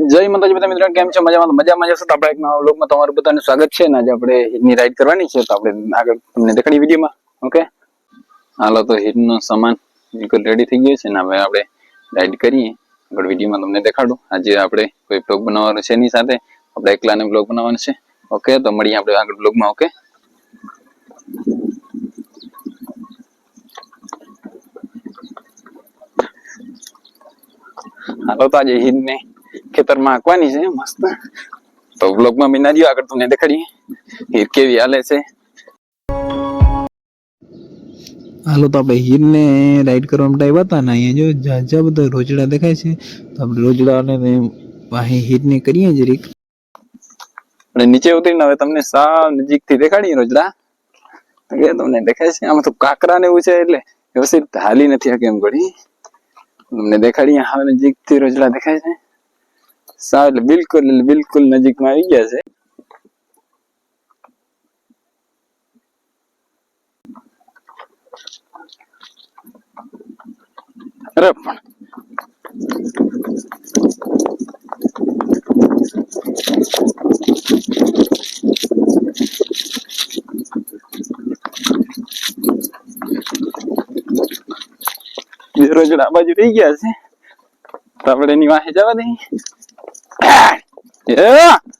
જય માતાજી બધા મિત્રો, કેમ છો? મજામાં? મજામાં જશો તો આપણે એક નવા વ્લોગમાં તમારું બધાનું સ્વાગત છે ને આજે આપણે હિટની રાઈડ કરવાની છે, તો આપણે આગળ તમને દેખાડી વિડીયોમાં ઓકે હાલો, તો હિટનો સામાન બિલકુલ રેડી થઈ ગયો છે ને હવે આપણે રાઈડ કરીએ. આગળ વિડીયોમાં તમને દેખાડું. આજે આપણે કોઈ બ્લોગ બનાવવાનો છે એની સાથે, આપણે એકલાને બ્લોગ બનાવવાનો છે ઓકે તો મળીએ આપણે આગળ બ્લોગમાં ઓકે હાલો, તો આજે હિટને ખેતરમાં આંકવાની છે મસ્ત. તો બ્લોગમાં ના આગળ તમને દેખાડીએ. હીર કેવી હાલે છે? હાલો તો આપણે હીરને રાઈડ કરવા માટે આવ્યા હતા ને અહીંયા જો ઝાઝા બધા રોજડા દેખાય છે. તો આપણે રોજડાને અહીં હીરને કરીએ જરીક અને નીચે ઉતરીને હવે તમને સાવ નજીકથી દેખાડીએ રોજડા. કે તમને દેખાય છે. આમાં તો કાકરા ને એવું છે એટલે વ્યવસ્થિત હાલી નથી આ એમ ઘડી. તમને દેખાડીએ હવે નજીકથી રોજડા દેખાય છે. સાવ એટલે બિલકુલ એટલે બિલકુલ નજીકમાં આવી ગયા છે. અરે પણ. રોજડા બાજુ રહી ગયા છે. તો આપણે એની વાહે જવા દઈએ. એ!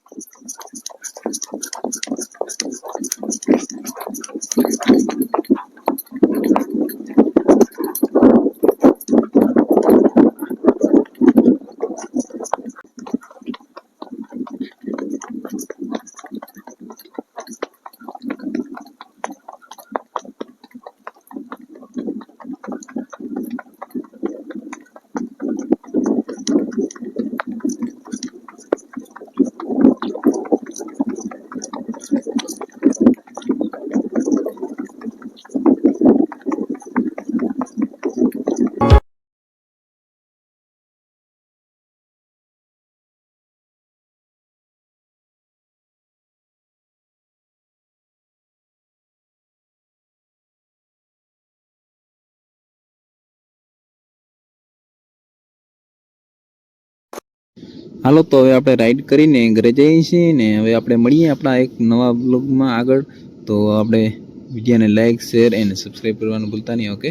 હાલો, તો હવે આપણે રાઈડ કરીને ઘરે જઈએ છીએ ને હવે આપણે મળીએ આપણા એક નવા બ્લોગમાં આગળ. તો આપણે વિડીયોને લાઈક શેર અને સબસ્ક્રાઈબ કરવાનું ભૂલતા નહીં ઓકે